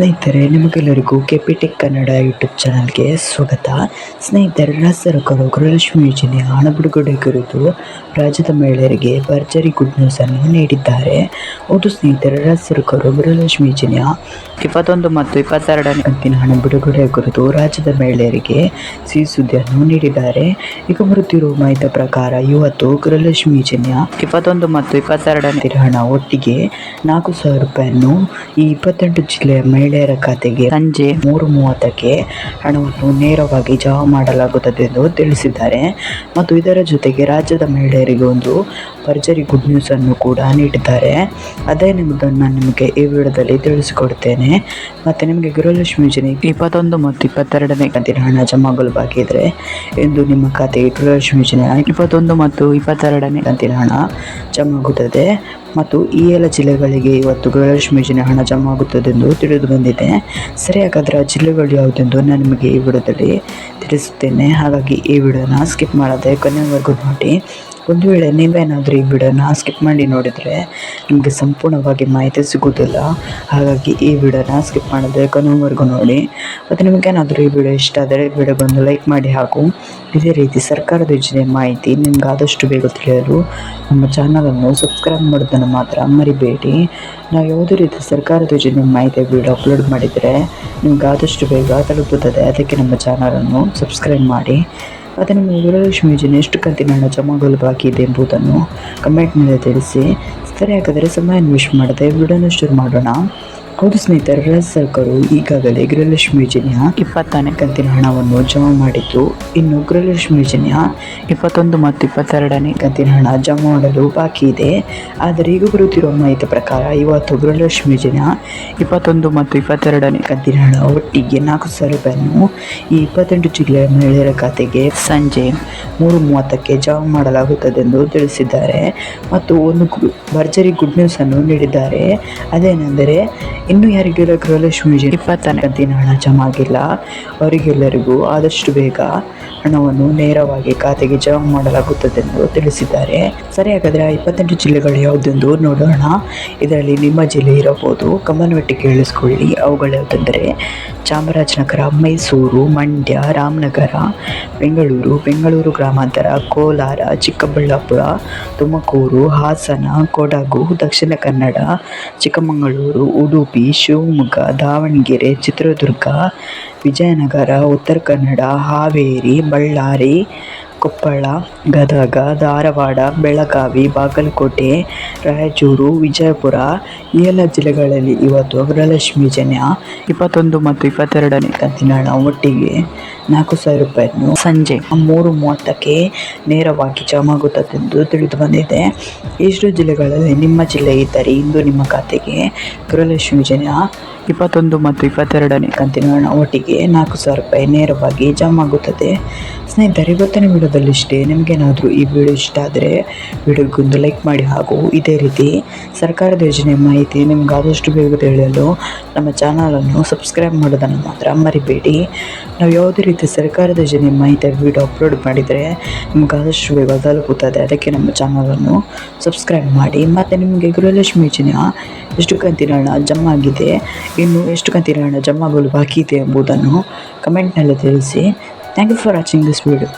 ಸ್ನೇಹಿತರೆ, ನಿಮಗೆಲ್ಲರಿಗೂ ಕೆಪಿಟೆಕ್ ಕನ್ನಡ ಯೂಟ್ಯೂಬ್ ಚಾನಲ್ಗೆ ಸ್ವಾಗತ. ಸ್ನೇಹಿತರೆ ರಾಜ್ಯ ಸರ್ಕಾರ ಗೃಹಲಕ್ಷ್ಮಿ ಯೋಜನೆ ಹಣ ಬಿಡುಗಡೆ ಕುರಿತು ರಾಜ್ಯದ ಮಹಿಳೆಯರಿಗೆ ಭರ್ಜರಿ ಗುಡ್ ನ್ಯೂಸ್ ಅನ್ನು ನೀಡಿದ್ದಾರೆ. ಹೌದು ಸ್ನೇಹಿತರೆ ರಾಜ್ಯ ಸರ್ಕಾರ ಗೃಹಲಕ್ಷ್ಮಿ ಯೋಜನೆಯ ಇಪ್ಪತ್ತೊಂದು ಮತ್ತು ಇಪ್ಪತ್ತೆರಡನೇ ಕಂತಿನ ಹಣ ಬಿಡುಗಡೆ ಕುರಿತು ರಾಜ್ಯದ ಮಹಿಳೆಯರಿಗೆ ಸಿಹಿ ಸುದ್ದಿಯನ್ನು ನೀಡಿದ್ದಾರೆ. ಈಗ ಬರುತ್ತಿರುವ ಮಾಹಿತಿ ಪ್ರಕಾರ, ಇವತ್ತು ಗೃಹಲಕ್ಷ್ಮಿ ಯೋಜನೆಯ ಇಪ್ಪತ್ತೊಂದು ಮತ್ತು ಇಪ್ಪತ್ತೆರಡನೇ ಹಣ ಒಟ್ಟಿಗೆ ನಾಲ್ಕು ಸಾವಿರ ರೂಪಾಯಿಯನ್ನು ಈ ಇಪ್ಪತ್ತೆಂಟು ಜಿಲ್ಲೆಯ ಮಹಿಳೆಯರ ಖಾತೆಗೆ ಸಂಜೆ ಮೂರು ಮೂವತ್ತಕ್ಕೆ ಹಣವನ್ನು ನೇರವಾಗಿ ಜಮಾ ಮಾಡಲಾಗುತ್ತದೆ ಎಂದು ತಿಳಿಸಿದ್ದಾರೆ. ಮತ್ತು ಇದರ ಜೊತೆಗೆ ರಾಜ್ಯದ ಮಹಿಳೆಯರಿಗೆ ಒಂದು ಭರ್ಜರಿ ಗುಡ್ ನ್ಯೂಸ್ ಅನ್ನು ಕೂಡ ನೀಡಿದ್ದಾರೆ. ಅದೇನೆಂಬುದನ್ನು ನಾನು ನಿಮಗೆ ಈ ವಿಡಿಯೋದಲ್ಲಿ ತಿಳಿಸಿಕೊಡ್ತೇನೆ. ಮತ್ತು ನಿಮಗೆ ಗೃಹಲಕ್ಷ್ಮಿ ಯೋಜನೆ ಇಪ್ಪತ್ತೊಂದು ಮತ್ತು ಇಪ್ಪತ್ತೆರಡನೇ ಕಂತಿನ ಹಣ ಜಮಾಗಲು ಬಾಕಿ ಇದ್ದರೆ ಎಂದು ನಿಮ್ಮ ಖಾತೆಗೆ ಗೃಹಲಕ್ಷ್ಮಿ ಯೋಜನೆ ಇಪ್ಪತ್ತೊಂದು ಮತ್ತು ಇಪ್ಪತ್ತೆರಡನೇ ಕಂತಿನ ಹಣ ಜಮಾಗುತ್ತದೆ ಮತ್ತು ಈ ಎಲ್ಲ ಜಿಲ್ಲೆಗಳಿಗೆ ಇವತ್ತು ಗೃಹಲಕ್ಷ್ಮಿ ಯೋಜನೆ ಹಣ ಜಮಾ ಆಗುತ್ತದೆ ಎಂದು ತಿಳಿದು ಬಂದಿದೆ. ಸರಿ ಹಾಗಾದರೆ ಆ ಜಿಲ್ಲೆಗಳು ಯಾವುದೆಂದು ನಾನು ನಿಮಗೆ ಈ ವಿಡಿಯೋದಲ್ಲಿ ತಿಳಿಸುತ್ತೇನೆ. ಹಾಗಾಗಿ ಈ ವಿಡಿಯೋನ ಸ್ಕಿಪ್ ಮಾಡದೆ ಕೊನೆಯವರೆಗೂ ನೋಡಿ. ಒಂದು ವೇಳೆ ನೀವೇನಾದರೂ ಈ ವಿಡಿಯೋನ ಸ್ಕಿಪ್ ಮಾಡಿ ನೋಡಿದರೆ ನಿಮಗೆ ಸಂಪೂರ್ಣವಾಗಿ ಮಾಹಿತಿ ಸಿಗೋದಿಲ್ಲ. ಹಾಗಾಗಿ ಈ ವಿಡಿಯೋನ ಸ್ಕಿಪ್ ಮಾಡದೆ ಕೊನೆವರೆಗೂ ನೋಡಿ. ಮತ್ತು ನಿಮಗೇನಾದರೂ ಈ ವಿಡಿಯೋ ಇಷ್ಟ ಆದರೆ ವಿಡಿಯೋಗೊಂದು ಲೈಕ್ ಮಾಡಿ ಹಾಗೂ ಇದೇ ರೀತಿ ಸರ್ಕಾರದ ಯೋಜನೆ ಮಾಹಿತಿ ನಿಮ್ಗೆ ಆದಷ್ಟು ಬೇಗ ತಿಳಿಯಲು ನಮ್ಮ ಚಾನಲನ್ನು ಸಬ್ಸ್ಕ್ರೈಬ್ ಮಾಡೋದನ್ನು ಮಾತ್ರ ಮರಿಬೇಡಿ. ನಾವು ಯಾವುದೇ ರೀತಿ ಸರ್ಕಾರದ ಯೋಜನೆ ಮಾಹಿತಿ ವಿಡಿಯೋ ಅಪ್ಲೋಡ್ ಮಾಡಿದರೆ ನಿಮ್ಗೆ ಆದಷ್ಟು ಬೇಗ ತಲುಪುತ್ತದೆ. ಅದಕ್ಕೆ ನಮ್ಮ ಚಾನಲನ್ನು ಸಬ್ಸ್ಕ್ರೈಬ್ ಮಾಡಿ. ನಿಮ್ಮ ಗೃಹಲಕ್ಷ್ಮಿ ಯೋಜನೆ ಎಷ್ಟು ಕಂತಿನ ಹಣ ಜಮಾಗಲು ಬಾಕಿ ಇದೆ ಎಂಬುದನ್ನು ಕಮೆಂಟ್ನಲ್ಲಿ ತಿಳಿಸಿ. ಸರಿ ಹಾಗಾದರೆ ಸಮಯ ವಿಶ್ ಮಾಡದೆ ವಿಡಿಯೋನ ಶುರು ಮಾಡೋಣ. ಹೌದು ಸ್ನೇಹಿತರೆ ರಾಜ್ಯ ಸರ್ಕಾರವು ಈಗಾಗಲೇ ಗೃಹಲಕ್ಷ್ಮಿ ಯೋಜನೆಯ ಇಪ್ಪತ್ತನೇ ಕಂತಿನ ಹಣವನ್ನು ಜಮಾ ಮಾಡಿದ್ದು, ಇನ್ನು ಗೃಹಲಕ್ಷ್ಮಿ ಯೋಜನೆಯ ಇಪ್ಪತ್ತೊಂದು ಮತ್ತು ಇಪ್ಪತ್ತೆರಡನೇ ಕಂತಿನ ಹಣ ಜಮಾ ಮಾಡಲು ಬಾಕಿ ಇದೆ. ಆದರೆ ಈಗ ಬರುತ್ತಿರುವ ಮಾಹಿತಿ ಪ್ರಕಾರ, ಇವತ್ತು ಗೃಹಲಕ್ಷ್ಮಿ ಯೋಜನೆಯ ಇಪ್ಪತ್ತೊಂದು ಮತ್ತು ಇಪ್ಪತ್ತೆರಡನೇ ಕಂತಿನ ಹಣ ಒಟ್ಟಿಗೆ ನಾಲ್ಕು ಸಾವಿರ ರೂಪಾಯಿಯನ್ನು ಈ ಇಪ್ಪತ್ತೆಂಟು ಜಿಲ್ಲೆಯ ಮಹಿಳೆಯರ ಖಾತೆಗೆ ಸಂಜೆ ಮೂರು ಮೂವತ್ತಕ್ಕೆ ಜಮಾ ಮಾಡಲಾಗುತ್ತದೆ ಎಂದು ತಿಳಿಸಿದ್ದಾರೆ. ಮತ್ತು ಒಂದು ಭರ್ಜರಿ ಗುಡ್ ನ್ಯೂಸ್ ಅನ್ನು ನೀಡಿದ್ದಾರೆ. ಅದೇನೆಂದರೆ ಇನ್ನು ಯಾರಿಗೆಲ್ಲ ಗೃಹಲಕ್ಷ್ಮಿ ಯೋಜನೆ ಇಪ್ಪತ್ತನೇ. ಕಂತಿನ ಹಣ ಜಮಾ ಆಗಿಲ್ಲ ಅವರಿಗೆಲ್ಲರಿಗೂ ಆದಷ್ಟು ಬೇಗ ಹಣವನ್ನು ನೇರವಾಗಿ ಖಾತೆಗೆ ಜಮಾ ಮಾಡಲಾಗುತ್ತದೆ ಎಂದು ತಿಳಿಸಿದ್ದಾರೆ. ಸರಿ ಹಾಗಾದರೆ ಆ ಇಪ್ಪತ್ತೆಂಟು ಜಿಲ್ಲೆಗಳು ಯಾವುದೆಂದು ನೋಡೋಣ. ಇದರಲ್ಲಿ ನಿಮ್ಮ ಜಿಲ್ಲೆ ಇರಬಹುದು. ಗಮನವಿಟ್ಟು ಕೇಳಿಸ್ಕೊಳ್ಳಿ. ಅವುಗಳು ಯಾವುದೆಂದರೆ ಚಾಮರಾಜನಗರ, ಮೈಸೂರು, ಮಂಡ್ಯ, ರಾಮನಗರ, ಬೆಂಗಳೂರು ಬೆಂಗಳೂರು ಗ್ರಾಮಾಂತರ, ಕೋಲಾರ, ಚಿಕ್ಕಬಳ್ಳಾಪುರ, ತುಮಕೂರು, ಹಾಸನ, ಕೊಡಗು, ದಕ್ಷಿಣ ಕನ್ನಡ, ಚಿಕ್ಕಮಗಳೂರು, ಉಡುಪಿ, ಶಿವಮೊಗ್ಗ, ದಾವಣಗೆರೆ, ಚಿತ್ರದುರ್ಗ, ವಿಜಯನಗರ, ಉತ್ತರ ಕನ್ನಡ, ಹಾವೇರಿ, ಬಳ್ಳಾರಿ ಕೊಪ್ಪಳ, ಗದಗ, ಧಾರವಾಡ, ಬೆಳಗಾವಿ, ಬಾಗಲಕೋಟೆ, ರಾಯಚೂರು, ವಿಜಯಪುರ ಈ ಎಲ್ಲ ಜಿಲ್ಲೆಗಳಲ್ಲಿ ಇವತ್ತು ಗೃಹಲಕ್ಷ್ಮಿ ಯೋಜನೆಯ ಇಪ್ಪತ್ತೊಂದು ಮತ್ತು ಇಪ್ಪತ್ತೆರಡನೇ ಕಂತಿನ ಒಟ್ಟಿಗೆ ನಾಲ್ಕು ಸಾವಿರ ರೂಪಾಯಿಯನ್ನು ಸಂಜೆ ಮೂರು ಮೂವತ್ತಕ್ಕೆ ನೇರವಾಗಿ ಜಮಾ ಆಗುತ್ತದೆಂದು ತಿಳಿದು ಬಂದಿದೆ. ಇಷ್ಟು ಜಿಲ್ಲೆಗಳಲ್ಲಿ ನಿಮ್ಮ ಜಿಲ್ಲೆ ಇದ್ದರೆ ಇಂದು ನಿಮ್ಮ ಖಾತೆಗೆ ಗೃಹಲಕ್ಷ್ಮಿ ಯೋಜನೆಯ ಇಪ್ಪತ್ತೊಂದು ಮತ್ತು ಇಪ್ಪತ್ತೆರಡನೇ ಕಂತಿನ ಒಟ್ಟಿಗೆ ನಾಲ್ಕು ಸಾವಿರ ರೂಪಾಯಿ ನೇರವಾಗಿ ಜಮಾಗುತ್ತದೆ. ಸ್ನೇಹಿತರೆ ಇವತ್ತಿನ ವಿಡಿಯೋದಲ್ಲಿ ನಿಮಗೇನಾದರೂ ಈ ವಿಡಿಯೋ ಇಷ್ಟ ಆದರೆ ವಿಡಿಯೋಗೊಂದು ಲೈಕ್ ಮಾಡಿ ಹಾಗೂ ಇದೇ ರೀತಿ ಸರ್ಕಾರದ ಯೋಜನೆ ಮಾಹಿತಿ ನಿಮ್ಗೆ ಆದಷ್ಟು ಬೇಗ ತಿಳಿಯಲು ನಮ್ಮ ಚಾನಲನ್ನು ಸಬ್ಸ್ಕ್ರೈಬ್ ಮಾಡೋದನ್ನು ಮಾತ್ರ ಮರಿಬೇಡಿ. ನಾವು ಯಾವುದೇ ರೀತಿ ಸರ್ಕಾರದ ಯೋಜನೆ ಮಾಹಿತಿ ವಿಡಿಯೋ ಅಪ್ಲೋಡ್ ಮಾಡಿದರೆ ನಿಮ್ಗೆ ಆದಷ್ಟು ಬೇಗ ತಲುಪುತ್ತದೆ. ಅದಕ್ಕೆ ನಮ್ಮ ಚಾನಲನ್ನು ಸಬ್ಸ್ಕ್ರೈಬ್ ಮಾಡಿ. ಮತ್ತು ನಿಮಗೆ ಗೃಹಲಕ್ಷ್ಮಿ ಯೋಜನೆಯ ಎಷ್ಟು ಕಂತಿನ ಹಣ ಜಮಾ ಆಗಿದೆ, ಇನ್ನು ಎಷ್ಟು ಕಂತಿನ ಹಣ ಜಮಾ ಆಗಲು ಬಾಕಿ ಇದೆ ಎಂಬುದನ್ನು ಕಮೆಂಟ್ನಲ್ಲಿ ತಿಳಿಸಿ. Thank you for watching this video